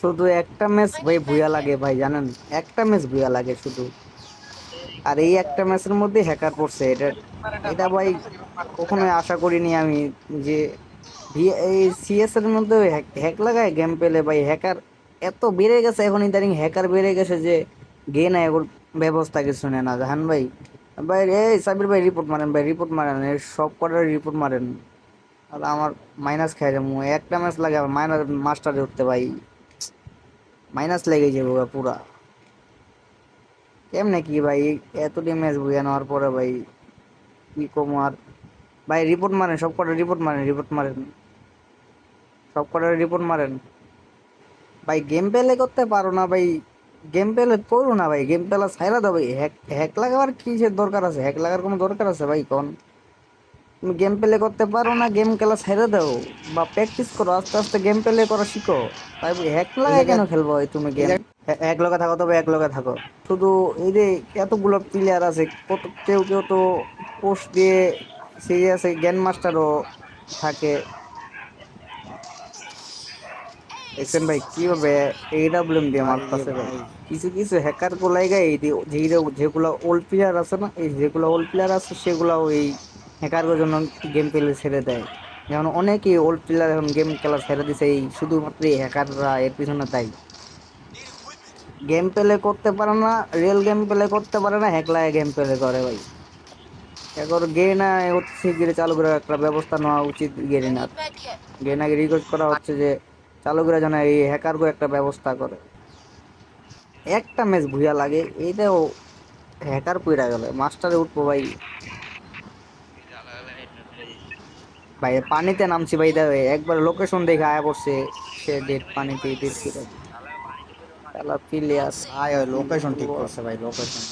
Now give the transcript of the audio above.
শুধু একটা ম্যাচ ভাই ভুয়া লাগে ভাই, জানেন? একটা ম্যাচ ভুয়া লাগে শুধু। আর এই একটা ম্যাচের মধ্যে হ্যাকার পড়ছে, এটা এটা ভাই কখনোই আশা করিনি আমি যে এই সিএস এর মধ্যে হ্যাক লাগায় গেম পেলে ভাই। হ্যাকার এত বেড়ে গেছে, এখন ইদানিং হ্যাকার বেড়ে গেছে যে গে না এগুলো ব্যবস্থা কিছু নেয় না। জাহান ভাই ভাই, এই সাবির ভাই রিপোর্ট মারেন, ভাই রিপোর্ট মারেন সব কটার রিপোর্ট মারেন। আর আমার মাইনাস খাই একটা ম্যাচ লাগে আমার মাইনাস, মাস্টারে উঠতে ভাই। মাইনাস লেগে যাব পুরা। কেমনে কি ভাই? এতটি ম্যাচ বুঝে নেওয়ার পরে ভাই, কি কম আর? ভাই রিপোর্ট মারেন, সব কটা রিপোর্ট মারেন রিপোর্ট মারেন। সব কটা রিপোর্ট মারেন। ভাই গেম পেলে করতে পারো না ভাই। গেম পেলে করো না ভাই। গেম পেলা ছাইরা দাও ভাই। হ্যাক হ্যাক লাগাবার কিসের দরকার আছে? হ্যাক লাগার কোনো দরকার আছে ভাই কোন? তুমি গেম প্লে করতে পারো না গেম খেলা ছেড়ে দাও বা প্র্যাকটিস করো আস্তে আস্তে গেম প্লে করা শিখো। তাই হ্যাক লাগাই কেন খেলব তুমি গেম এক লগে থাকো তবে এক লগে থাকো। শুধু এই যে এতগুলো প্লেয়ার আছে কত কেউ কেউ তো পোস্ট দিয়ে সেই আছে গ্যান মাস্টারও থাকে। দেখছেন ভাই কীভাবে এইডাব্লিউএম দিয়ে মারতেছে ভাই। কিছু কিছু হ্যাকার গুলাই গাই যেগুলো ওল্ড প্লেয়ার আছে না এই যেগুলো ওল্ড প্লেয়ার আছে সেগুলো এই হ্যাকারের জন্য গেম পেলে ছেড়ে দেয়। যেমন অনেকেই ওল্ড প্লেয়ার এখন গেম খেলা ছেড়ে দিছে, এই শুধুমাত্র এই হ্যাকাররা এর পিছনে তাই। গেম প্লে করতে পারে না রিয়েল গেম প্লে করতে পারে না, হ্যাকলায় গেম প্লে করে ভাই। এখন গে হচ্ছে শিগগিরই চালু করে একটা ব্যবস্থা নেওয়া উচিত গেরিনার। গেনাকে রিকোয়েস্ট করা হচ্ছে যে, চালু করে যেন এই হ্যাকারকে একটা ব্যবস্থা করে। একটা ম্যাচ ভুয়া লাগে, এইটাও হ্যাকার পুইরা গেল, মাস্টারে উঠবো ভাই। ভাই, পানিতে নামছি ভাই, দেখো, একবার লোকেশন দেখে আয়া করছে সে ডেট পানিতে ডেট ফিরে লোকেশন ঠিক করছে ভাই লোকেশন